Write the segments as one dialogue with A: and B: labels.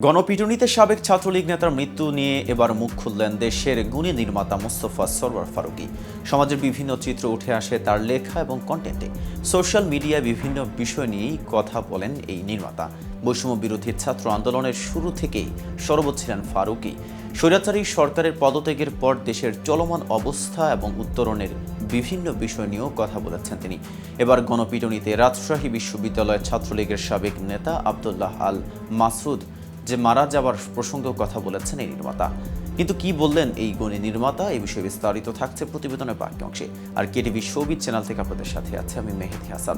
A: গণপিটুনিতে সাবেক ছাত্রলীগ নেতার মৃত্যু নিয়ে এবার মুখ খুললেন দেশের গুণী নির্মাতা মোস্তফা সরওয়ার ফারুকী। সমাজের বিভিন্ন চিত্র উঠে আসে তার লেখা এবং কন্টেন্টে সোশ্যাল মিডিয়ায় বিভিন্ন বিষয় নিয়েই কথা বলেন এই নির্মাতা। বৈষম্য বিরোধী ছাত্র আন্দোলনের শুরু থেকেই সরব ছিলেন ফারুকি। স্বৈরাচারী সরকারের পদত্যাগের পর দেশের চলমান অবস্থা এবং উত্তরণের বিভিন্ন বিষয় নিয়েও কথা বলেছেন তিনি। এবার গণপিটুনিতে রাজশাহী বিশ্ববিদ্যালয়ের ছাত্রলীগের সাবেক নেতা আবদুল্লাহ আল মাসুদ যে মারা যাওয়ার প্রসঙ্গেও কথা বলেছেন এই নির্মাতা। কিন্তু কি বললেন এই গণে নির্মাতা? এই বিষয়ে বিস্তারিত থাকছে প্রতিবেদনের বাকি অংশে আর কেটিভি শোবিজ চ্যানেল থেকে আপনাদের সাথে আছে আমি মেহেদি হাসান।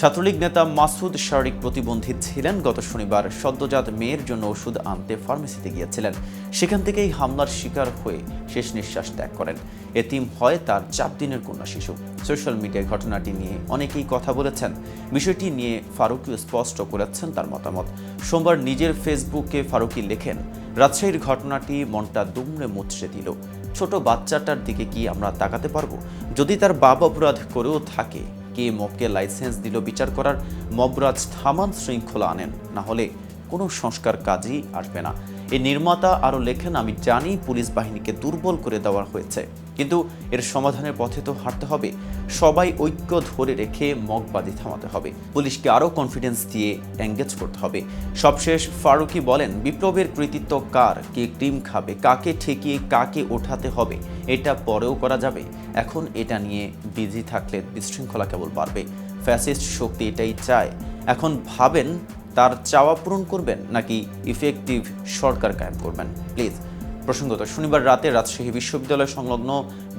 A: ছাত্রলীগ নেতা মাসুদ শারীরিক প্রতিবন্ধী ছিলেন। গত শনিবার সদ্যজাত মেয়ের জন্য ওষুধ আনতে ফার্মেসিতে গিয়েছিলেন। সেখান থেকেই হামলার শিকার হয়ে শেষ নিঃশ্বাস ত্যাগ করেন। এতিম হয় তার চার দিনের কন্যা শিশু। সোশ্যাল মিডিয়ায় ঘটনাটি নিয়ে অনেকেই কথা বলেছেন। বিষয়টি নিয়ে ফারুকি স্পষ্ট করেছেন তার মতামত। সোমবার নিজের ফেসবুকে ফারুকি লেখেন, রাজশাহীর ঘটনাটি মনটা দুমড়ে মুচড়ে দিল। ছোট বাচ্চাটার দিকে কি আমরা তাকাতে পারব? যদি তার বাবা অপরাধ করেও থাকে কে মবকে লাইসেন্স দিল বিচার করার মবরাজ থামান শৃঙ্খলা আনেন। না হলে কোনো সংস্কার কাজই আসবে না। এই নির্মাতা আরও লেখেন, আমি জানি পুলিশ বাহিনীকে দুর্বল করে দেওয়া হয়েছে, কিন্তু এর সমাধানের পথে তো হাঁটতে হবে। সবাই ঐক্য ধরে রেখে মগবাজি থামাতে হবে। পুলিশকে আরও কনফিডেন্স দিয়ে এঙ্গেজ করতে হবে। সবশেষ, ফারুকি বলেন, বিপ্লবের কৃতিত্ব কার? কে টিম খাবে? কাকে ঠেকিয়ে কাকে ওঠাতে হবে? এটা পরেও করা যাবে। এখন এটা নিয়ে বিজি থাকলে বিশৃঙ্খলা কেবল বাড়বে। ফ্যাসিস্ট শক্তি এটাই চায়। এখন ভাবেন তার চাওয়া পূরণ করবেন নাকি ইফেক্টিভ সরকার কায়েম করবেন? প্লিজ প্রসঙ্গত শনিবার রাতে রাজশাহী বিশ্ববিদ্যালয় সংলগ্ন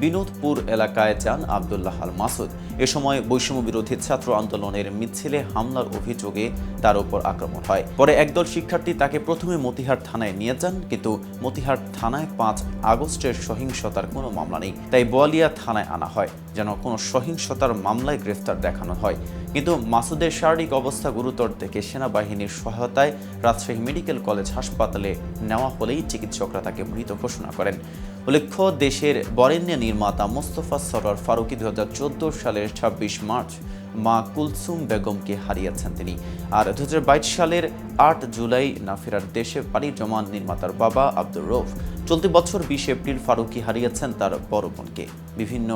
A: বিনোদপুর এলাকায় যান আবদুল্লাহ আল মাসুদ। এ সময় বৈষম্য বিরোধী ছাত্র আন্দোলনের মিছিলে হামলার অভিযোগে তার উপর আক্রমণ হয়। পরে একদল শিক্ষার্থী তাকে প্রথমে মতিহার থানায় নিয়ে যান, কিন্তু মতিহার থানায় পাঁচ আগস্টের সহিংসতার কোনো মামলা নেই। তাই বোয়ালিয়া থানায় আনা হয়, যেন কোনো সহিংসতার মামলায় গ্রেফতার দেখানো হয়। কিন্তু মাসুদের শারীরিক অবস্থা গুরুতর থেকে সেনাবাহিনীর সহায়তায় রাজশাহী মেডিকেল কলেজ হাসপাতালে নেওয়া হলেই চিকিৎসকরা তাকে মৃত ঘোষণা করেন। উল্লেখ্য, দেশের বরেণ্য নির্মাতা মোস্তফা সরোয়ার ফারুকি দু সালের ছাব্বিশ মার্চ মা কুলসুম বেগমকে হারিয়েছেন তিনি। আর দু হাজার বাইশ সালের আট জুলাই নাফিরার দেশে পাড়ি জমান নির্মাতার বাবা আব্দুর রৌফ চলতি বছর বিশ এপ্রিল ফারুকি হারিয়েছেন তার বড় বোনকে। বিভিন্ন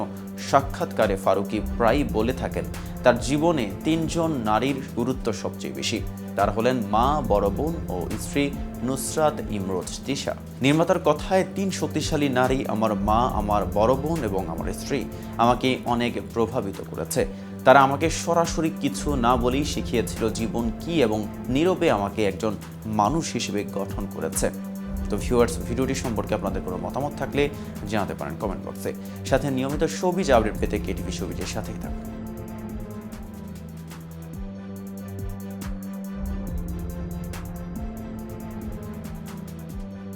A: সাক্ষাৎকারে ফারুকি প্রায়ই বলে থাকেন তার জীবনে তিনজন নারীর গুরুত্ব সবচেয়ে বেশি। তারা হলেন মা, বড় বোন ও স্ত্রী নুসরাত ইমরোজ তিশা। নির্মাতার কথায়, তিন শক্তিশালী নারী আমার মা, আমার বড় বোন এবং আমার স্ত্রী আমাকে অনেক প্রভাবিত করেছে। তারা আমাকে সরাসরি কিছু না বলেই শিখিয়েছিল জীবন কি এবং নীরবে আমাকে একজন মানুষ হিসেবে গঠন করেছে। তো ভিউয়ার্স ভিডিওটি সম্পর্কে আপনাদের কোনো মতামত থাকলে জানাতে পারেন কমেন্ট বক্সে। সাথে নিয়মিত সবিজ আপডেট পেতে কেটিভি সবিজের সাথেই থাকুন।